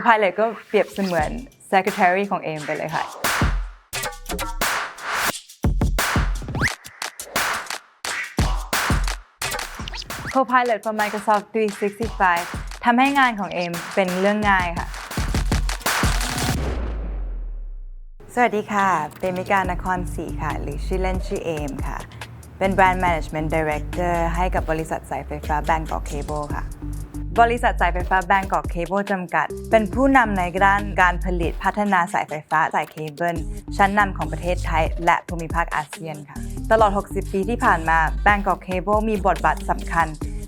Copilot ก็เปรียบเสมือน Secretary ของเอมไปเลยค่ะ Copilot for Microsoft 365 ทำให้งานของเอมเป็นเรื่องง่ายค่ะ สวัสดีค่ะ เป็นมิการนครศรีค่ะ หรือชื่อเล่นชื่อเอมค่ะ เป็น Brand Management Director ให้กับบริษัทสายไฟฟ้า Bangkok Cable ค่ะ บริษัทสายไฟฟ้า Bangkok Cable จำกัด เป็นผู้นำในด้านการผลิตพัฒนาสายไฟฟ้าสายเคเบิลชั้นนำของประเทศไทย และภูมิภาคอาเซียนค่ะ ตลอด 60 ปีที่ผ่านมา Bangkok Cable มีบทบาทสำคัญ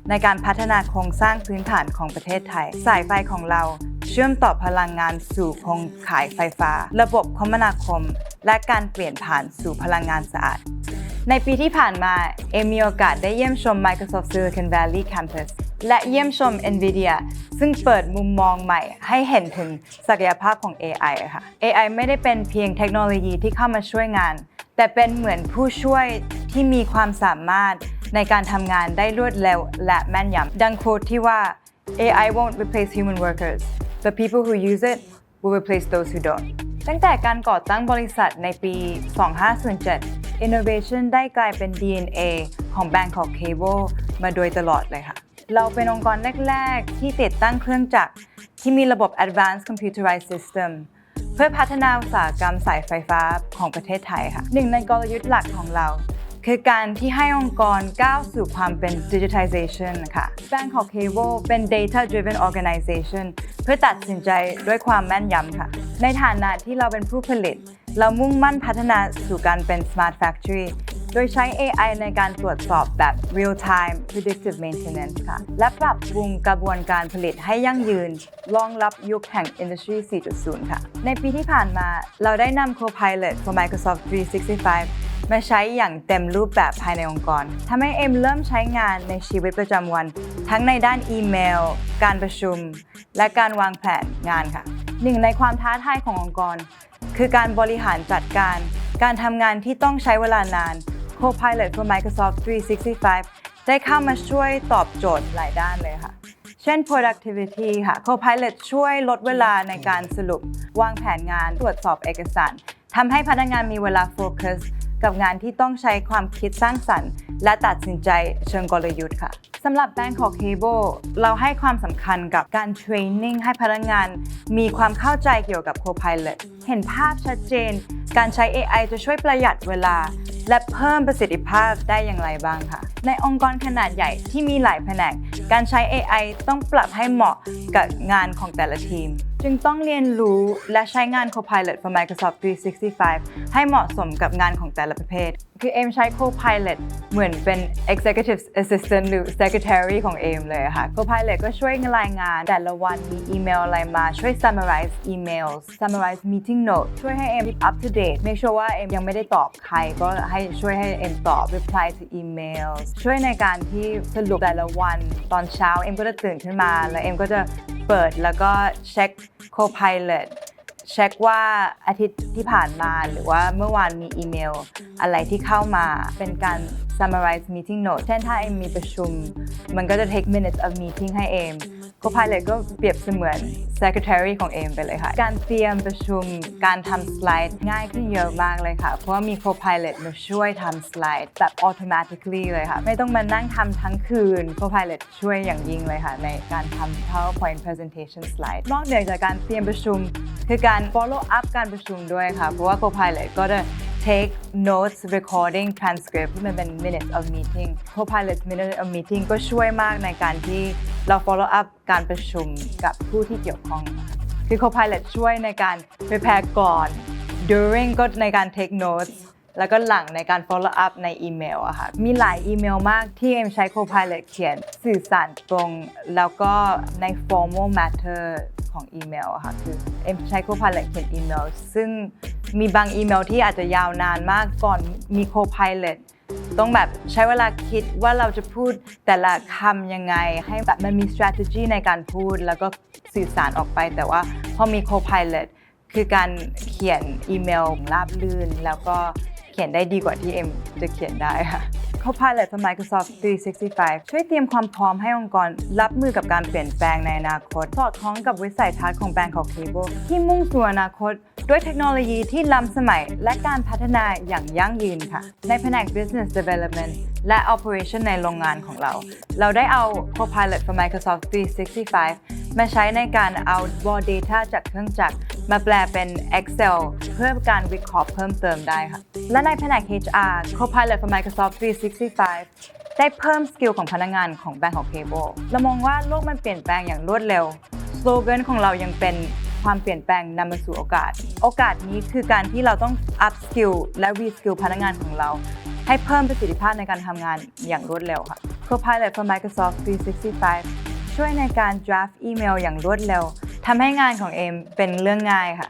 ในการพัฒนาโครงสร้างพื้นฐานของประเทศไทย สายไฟของเราเชื่อมต่อพลังงานสู่โครงข่ายไฟฟ้า ระบบคมนาคม และการเปลี่ยนผ่านสู่พลังงานสะอาด ในปีที่ผ่านมา เอมมีโอกาสได้เยี่ยมชม Microsoft Silicon Valley Campus และเยี่ยมชม NVIDIA ซึ่งเปิดมุมมองใหม่ให้เห็นถึงศักยภาพของ AI ค่ะ AI ไม่ได้เป็นเพียงเทคโนโลยีที่เข้ามาช่วยงาน แต่เป็นเหมือนผู้ช่วยที่มีความสามารถในการทำงานได้รวดเร็วและแม่นยำดังโค้ดที่ว่า AI won't replace human workers but people who use it will replace those who don't ตั้งแต่การก่อตั้งบริษัทในปี 2507 Innovation ได้กลายเป็น DNA ของ Bangkok Cable มาโดยตลอดเลยค่ะ เราเป็นองค์กรแรก ๆ ที่ติดตั้งเครื่องจักรที่มีระบบ Advanced Computerized System เพื่อพัฒนาอุตสาหกรรมสายไฟฟ้าของประเทศไทยค่ะ หนึ่งในกลยุทธ์หลักของเรา คือการที่ให้องค์กรก้าวสู่ความเป็น digitization ค่ะ Bangkok Cable เป็น data driven organization เพื่อตัดสินใจด้วยความแม่นยำค่ะ ในฐานะที่เราเป็นผู้ผลิต เรามุ่งมั่นพัฒนาสู่การเป็น smart factory โดยใช้ AI ในการตรวจสอบแบบ real time predictive maintenance ค่ะ และปรับปรุงกระบวนการผลิตให้ยั่งยืน รองรับยุคแห่ง Industry 4.0 ค่ะ ในปีที่ผ่านมาเราได้นำ Copilot for Microsoft 365 มาใช้อย่างเต็มรูปแบบภายในองค์กร ทำให้เอ็มเริ่มใช้งานในชีวิตประจำวัน ทั้งในด้านอีเมล การประชุม และการวางแผนงานค่ะ หนึ่งในความท้าทายขององค์กร คือการบริหารจัดการ การทำงานที่ต้องใช้เวลานาน Copilot for Microsoft 365 ได้เข้ามาช่วยตอบโจทย์หลายด้านเลยค่ะ เช่น productivity ค่ะ Copilot ช่วยลดเวลาในการสรุป วางแผนงาน ตรวจสอบเอกสารทำให้พนักงานมีเวลาโฟกัส กับงานที่ต้องใช้ความคิดสร้างสรรค์ และตัดสินใจเชิงกลยุทธ์ค่ะสำหรับ Bangkok Cable เราให้ความสำคัญกับการเทรนนิ่งให้พนักงาน มีความเข้าใจเกี่ยวกับ Copilot เห็นภาพชัดเจน การใช้ AI จะช่วยประหยัดเวลา และเพิ่มประสิทธิ ภาพได้อย่างไรบ้างค่ะ ในองค์กรขนาดใหญ่ที่มีหลายแผนก การใช้ AI ต้องปรับให้เหมาะกับงานของแต่ละทีม จึงต้องเรียนรู้และใช้งาน Copilot for Microsoft 365 ให้เหมาะสมกับงานของแต่ละประเภท คือเอมใช้ Copilot เหมือนเป็น Executive Assistant หรือ Secretary ของเอมเลยค่ะ Copilot ก็ช่วยรายงานแต่ละวันมีอีเมลอะไรมาช่วย summarize emails summarize meeting notes ช่วยให้เอม up to date make sure ว่าเอมยังไม่ได้ตอบใครก็ให้ช่วยให้เอมตอบอบ reply to emails ช่วยในการที่สรุปแต่ละวัน ตอนเช้าเอ็มก็จะตื่นขึ้นมา แล้วเอ็มก็จะเปิดแล้วก็เช็ค Copilot เช็คว่าอาทิตย์ที่ผ่านมาหรือว่าเมื่อวานมีอีเมล อะไรที่เข้ามาเป็นการ summarize meeting note เช่นถ้าเอมมีประชุม มันก็จะ take minutes of meeting ให้เอม Copilot ก็เปรียบเสมือน secretary ของเอมไปเลยค่ะ การเตรียมประชุม การทำสไลด์ง่ายขึ้นเยอะมากเลยค่ะ เพราะว่ามี Copilot มาช่วยทำสไลด์แบบ automatically เลยค่ะ ไม่ต้องมานั่งทำทั้งคืน Copilot ช่วยอย่างยิ่งเลยค่ะ ในการทำ PowerPoint presentation slide นอกเหนือจากการเตรียมประชุม คือการ follow up การประชุมด้วยค่ะ เพราะว่า Copilot ก็จะ take notes recording transcript ที่มันเป็น minutes of meeting Copilot minutes of meeting ก็ช่วยมากในการที่เรา follow up การประชุมกับผู้ที่เกี่ยวข้อง คือ Copilot ช่วยในการ prepare ก่อน during ก็ในการ take notes แล้วก็หลังในการ follow up ในอีเมลอะค่ะ มีหลายอีเมลมากที่เอ็มใช้ Copilot เขียนสื่อสารตรง แล้วก็ใน formal matter ของอีเมลอะค่ะ คือเอ็มใช้ Copilot เขียนอีเมล ซึ่ง มีบางอีเมลที่อาจจะยาวนานมากก่อนมี Copilot ต้องแบบใช้เวลาคิดว่าเราจะพูดแต่ละคำยังไง ให้แบบมันมี strategy ในการพูดแล้วก็สื่อสารออกไป แต่ว่าพอมี Copilot คือการเขียนอีเมลราบลื่น แล้วก็เขียนได้ดีกว่าที่เอ็มจะเขียนได้ค่ะ Copilot ของ Microsoft 365 ช่วยเตรียมความพร้อมให้องค์กรรับมือกับการเปลี่ยนแปลงในอนาคต สอดคล้องกับวิสัยทัศน์ของ Bangkok Cable ที่มุ่งสู่อนาคต ด้วยเทคโนโลยีที่ล้ำสมัยและการพัฒนาอย่างยั่งยืนค่ะ ในแผนก Business Development และ Operation ในโรงงานของเรา เราได้เอา Copilot for Microsoft 365 มาใช้ในการเอา raw data จากเครื่องจักรมาแปลเป็น Excel เพื่อการวิเคราะห์เพิ่มเติมได้ค่ะ และในแผนก HR Copilot for Microsoft 365ได้เพิ่มสกิลของพนักงานของ Bangkok Cable เรามองว่าโลกมันเปลี่ยนแปลงอย่างรวดเร็ว สโลแกนของเรายังเป็น ความเปลี่ยนแปลงนำมาสู่โอกาส โอกาสนี้คือการที่เราต้อง up skill และ re skill พนักงานของเรา ให้เพิ่มประสิทธิภาพในการทำงานอย่างรวดเร็วค่ะ Copilot for Microsoft 365 ช่วยในการ draft อีเมลอย่างรวดเร็วทำให้งานของเอมเป็นเรื่องง่ายค่ะ